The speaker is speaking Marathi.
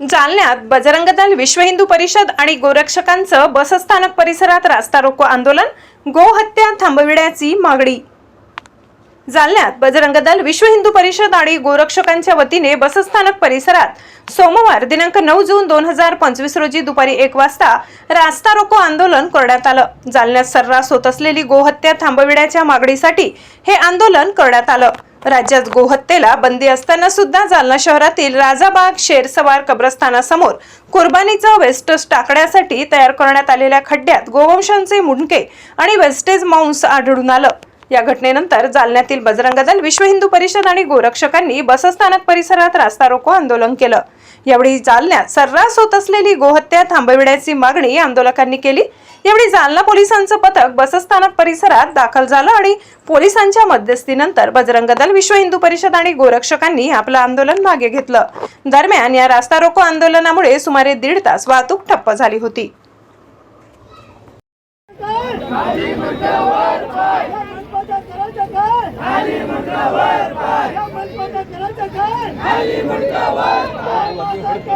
जालन्यात बजरंग दल विश्व हिंदू परिषद आणि गोरक्षकांचं बसस्थानक परिसरात रास्ता रोको आंदोलन गोहत्या थांबविण्याची मागणी. जालन्यात बजरंग दल विश्व हिंदू परिषद आणि गोरक्षकांच्या वतीने बसस्थानक परिसरात सोमवार दिनांक नऊ जून दोन हजार पंचवीस रोजी दुपारी एक वाजता रास्ता रोको आंदोलन करण्यात आलं. जालन्यात सर्रास होत असलेली गोहत्या थांबविण्याच्या मागणीसाठी हे आंदोलन करण्यात आलं. राज्यात गोहत्येला बंदी असताना सुद्धा जालना शहरातील राजाबाग शेरसवार कब्रस्थानासमोर कुर्बानीचं वेस्टस टाकण्यासाठी तयार करण्यात आलेल्या खड्ड्यात गोवंशांचे मुंडके आणि वेस्टेज मांस आढळून आलं. या घटनेनंतर जालन्यातील बजरंग दल विश्व हिंदू परिषद आणि गोरक्षकांनी बसस्थानक परिसरात रास्ता रोको आंदोलन केलं. यावेळी जालन्यात सर्रास होत असलेली गोहत्या थांबविण्याची मागणी आंदोलकांनी केली. यावेळी जालना पोलिसांचं पथक बसस्थानक परिसरात दाखल झालं आणि पोलिसांच्या मध्यस्थीनंतर बजरंग दल विश्व हिंदू परिषद आणि गोरक्षकांनी आपलं आंदोलन मागे घेतलं. दरम्यान या रास्ता रोको आंदोलनामुळे सुमारे दीड तास वाहतूक ठप्प झाली होती. करायचं काय खाली वर पाय. मनपाचा करायचं काय खाली वर पाय.